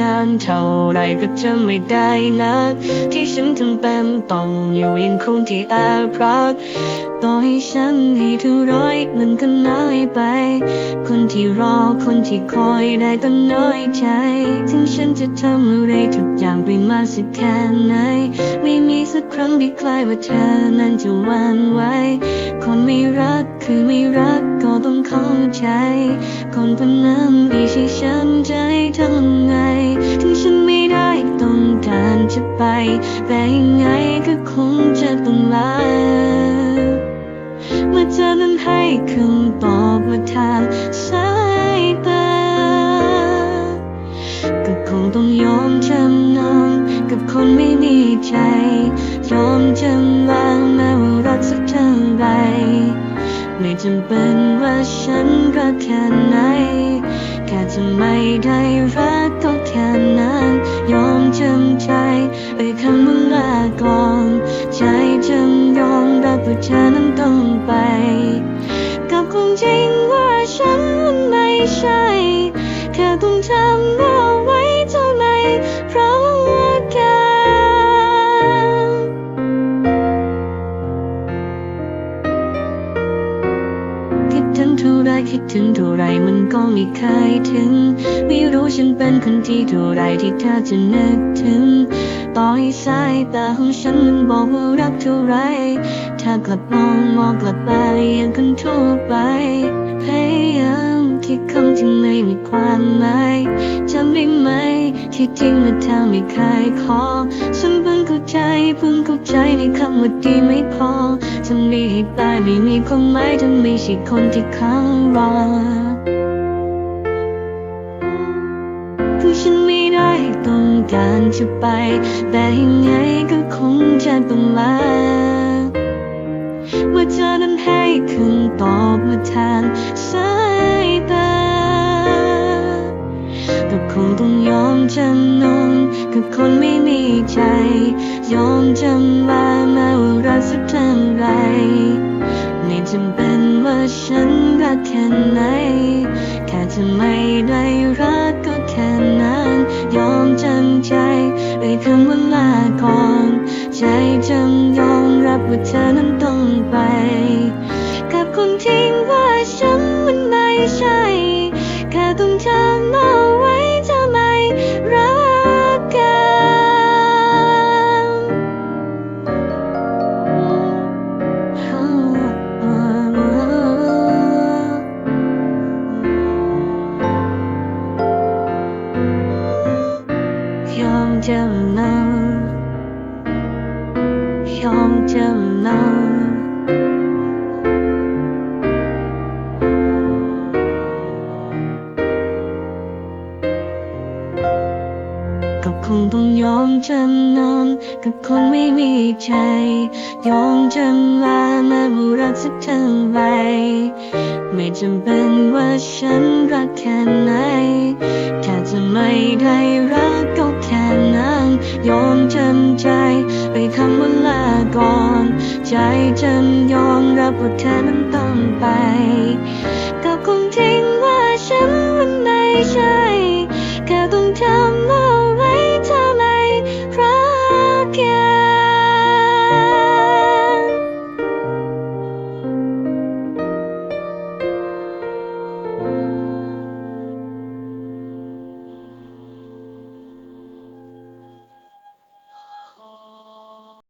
นานเท่าไรก็จะไม่ได้นักที่ฉันจำเป็นต้องอยู่ยังคงที่แอบรักต่อให้ฉันให้เท่าร้อยมันก็น้อยไป คนที่รอคนที่คอยได้ก็น้อยใจ ถึงฉันจะทำอะไรทุกอย่างไปมากสักแค่ไหน ไม่มีสักครั้งที่คล้ายว่าเธอนั้นจะวันไหวคนไม่รักคือไม่รักก็ต้องเข้าใจ คนคนนั้นไม่ใช่ฉันจะให้ทำ แต่ยังไงก็คงจะต้องลาเมื่อเธอนั้นให้คำตอบมาทางสายตา ก็คงต้องยอมจำนนกับคนไม่มีใจ ยอมจำวางแม้ว่ารักสักเท่าไหรไม่จำเป็นว่าฉันรักแค่ไหน แค่จะไม่ได้รักก็แค่นั้น ยอมจำใจ แค่ต้องทำเอาไว้เท่าไหร่เพราะว่ากันคิดถึงเท่าไรคิดถึงเท่าไรมันก็ไม่เคยถึง ไม่รู้ฉันเป็นคนที่เท่าไรที่เธอจะนึกถึงต่อให้สายตาของฉันมันบอกว่ารักเท่าไรถ้ากลับมองมองกลับไปยังคนทั่วไปพย คิดคำที่ไม่มีความหมายจำได้ไหม ที่จริงแล้วเธอไม่เคยขอฉันเพิ่งเข้าใจเพิ่งเข้าใจในคำว่าดีไม่พอทำดีให้ตายไม่มีความหมายถ้าไม่ใช่คนที่เขารอคือฉันไม่ได้ต้องการจะไป แต่ยังไงก็คงจะต้องลาเมื่อเธอนั้นให้คำตอบมาแทา จำนนกับคนไม่มีใจ ยอมจำว่าแม้ว่ารักสักเท่าไรไม่จำเป็นว่าฉันรักแค่ไหน แค่จะไม่ได้รักก็แค่นั้น ยอมจำใจไปคำว่าลาก่อน ใจจำยอมรับว่าเธอนั้นต้องไป กับคนที่ว่าฉันมันไม่ใช่ แค่ต้องทำเอ จำนนยอมจำนนก็คงต้องยอมจำนนกับคนไม่มีใจ ยอมจำลาแม้ว่ารักสักเท่าไหร ไม่จำเป็นว่าฉันรักแค่ไหน แค่จะไม่ได้รักก็แค่นั้นยอมจำใจไปคำว่าลาก่อน ใจจำยอมรับว่าเธอนั้นต้องไป